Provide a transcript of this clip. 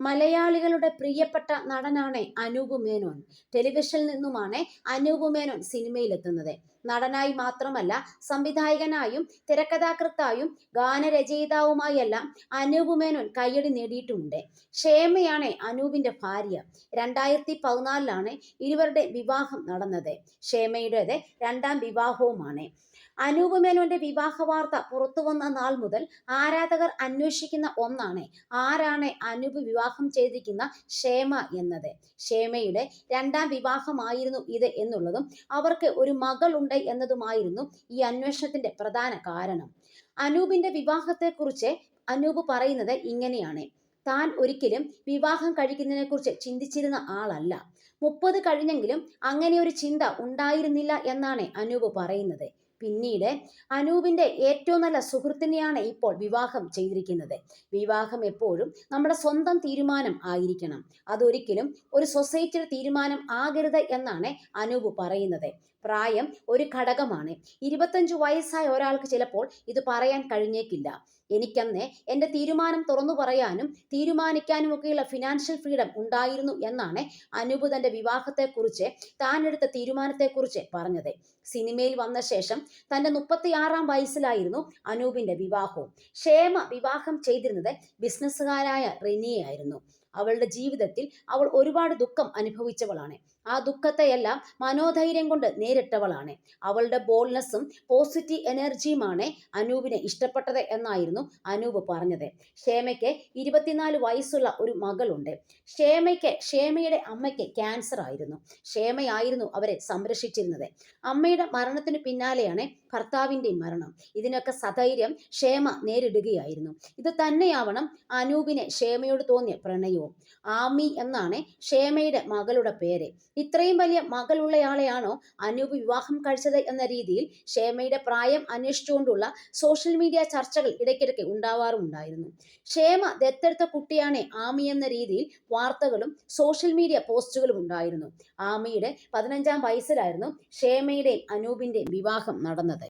മലയാളികളുടെ പ്രിയപ്പെട്ട നടനാണ് അനൂപ് മേനോൻ. ടെലിവിഷനിൽ നിന്നുമാണ് അനൂപ് മേനോൻ സിനിമയിലെത്തുന്നത്. നടനായി മാത്രമല്ല സംവിധായകനായും തിരക്കഥാകൃത്തായും ഗാനരചയിതാവുമായെല്ലാം അനൂപ് മേനോൻ കയ്യടി നേടിയിട്ടുമുണ്ട് ക്ഷേമയാണ് അനൂപിന്റെ ഭാര്യ. രണ്ടായിരത്തി പതിനാലിലാണ് ഇരുവരുടെ വിവാഹം നടന്നത്. ക്ഷേമയുടേത് രണ്ടാം വിവാഹവുമാണ്. അനൂപ് മേനോന്റെ വിവാഹ വാർത്ത പുറത്തു വന്ന നാൾ മുതൽ ആരാധകർ അന്വേഷിക്കുന്ന ഒന്നാണ് ആരാണ് അനൂപ് വിവാഹം ചെയ്തിരിക്കുന്ന ക്ഷേമ എന്നത്. ക്ഷേമയുടെ രണ്ടാം വിവാഹമായിരുന്നു ഇത് എന്നുള്ളതും അവർക്ക് ഒരു മകൾ ഉണ്ട് എന്നതുമായിരുന്നു ഈ അന്വേഷണത്തിന്റെ പ്രധാന കാരണം. അനൂപിന്റെ വിവാഹത്തെക്കുറിച്ച് അനൂപ് പറയുന്നത് ഇങ്ങനെയാണ്. താൻ ഒരിക്കലും വിവാഹം കഴിക്കുന്നതിനെക്കുറിച്ച് ചിന്തിച്ചിരുന്ന ആളല്ല. മുപ്പത് കഴിഞ്ഞെങ്കിലും അങ്ങനെ ഒരു ചിന്ത ഉണ്ടായിരുന്നില്ല എന്നാണ് അനൂപ് പറയുന്നത്. പിന്നീട് അനൂപിന്റെ ഏറ്റവും നല്ല സുഹൃത്തിനെയാണ് ഇപ്പോൾ വിവാഹം ചെയ്തിരിക്കുന്നത്. വിവാഹം എപ്പോഴും നമ്മുടെ സ്വന്തം തീരുമാനം ആയിരിക്കണം. അതൊരിക്കലും ഒരു സൊസൈറ്റിയുടെ തീരുമാനം ആകരുത് എന്നാണ് അനൂപ് പറയുന്നത്. പ്രായം ഒരു ഘടകമാണ്. ഇരുപത്തഞ്ചു വയസ്സായ ഒരാൾക്ക് ചിലപ്പോൾ ഇത് പറയാൻ കഴിഞ്ഞേക്കില്ല. എനിക്കന്ന് എന്റെ തീരുമാനം തുറന്നു പറയാനും തീരുമാനിക്കാനും ഒക്കെയുള്ള ഫിനാൻഷ്യൽ ഫ്രീഡം ഉണ്ടായിരുന്നു എന്നാണ് അനൂപ് തന്റെ വിവാഹത്തെക്കുറിച്ച് താൻ എടുത്ത തീരുമാനത്തെക്കുറിച്ച് പറഞ്ഞത്. സിനിമയിൽ വന്ന ശേഷം തന്റെ മുപ്പത്തിയാറാം വയസ്സിലായിരുന്നു അനൂപിന്റെ വിവാഹവും. ക്ഷേമ വിവാഹം ചെയ്തിരുന്നത് ബിസിനസ്സുകാരായ റെനിയായിരുന്നു അവളുടെ ജീവിതത്തിൽ അവൾ ഒരുപാട് ദുഃഖം അനുഭവിച്ചവളാണ്. ആ ദുഃഖത്തെയെല്ലാം മനോധൈര്യം കൊണ്ട് നേരിട്ടവളാണ്. അവളുടെ ബോൾനെസ്സും പോസിറ്റീവ് എനർജിയുമാണ് അനൂപിനെ ഇഷ്ടപ്പെട്ടത് എന്നായിരുന്നു അനൂപ് പറഞ്ഞത്. ക്ഷേമയ്ക്ക് ഇരുപത്തിനാല് വയസ്സുള്ള ഒരു മകളുണ്ട്. ക്ഷേമയ്ക്ക് ക്ഷേമയുടെ അമ്മയ്ക്ക് ക്യാൻസർ ആയിരുന്നു. ക്ഷേമയായിരുന്നു അവരെ സംരക്ഷിച്ചിരുന്നത്. അമ്മയുടെ മരണത്തിന് പിന്നാലെയാണ് ഭർത്താവിന്റെ മരണം. ഇതിനൊക്കെ സധൈര്യം ക്ഷേമ നേരിടുകയായിരുന്നു. ഇത് തന്നെയാവണം അനൂപിനെ ക്ഷേമയോട് തോന്നിയ പ്രണയവും. ആമി എന്നാണ് ക്ഷേമയുടെ മകളുടെ പേര്. ഇത്രയും വലിയ മകളുള്ളയാളെയാണോ അനൂപ് വിവാഹം കഴിച്ചത് എന്ന രീതിയിൽ ക്ഷേമയുടെ പ്രായം അന്വേഷിച്ചുകൊണ്ടുള്ള സോഷ്യൽ മീഡിയ ചർച്ചകൾ ഇടയ്ക്കിടയ്ക്ക് ഉണ്ടാവാറുമുണ്ടായിരുന്നു. ക്ഷേമ ദത്തെടുത്ത കുട്ടിയാണ് ആമി എന്ന രീതിയിൽ വാർത്തകളും സോഷ്യൽ മീഡിയ പോസ്റ്റുകളും ഉണ്ടായിരുന്നു. ആമിയുടെ പതിനഞ്ചാം വയസ്സിലായിരുന്നു ക്ഷേമയുടെയും അനൂപിന്റെയും വിവാഹം നടന്നത്.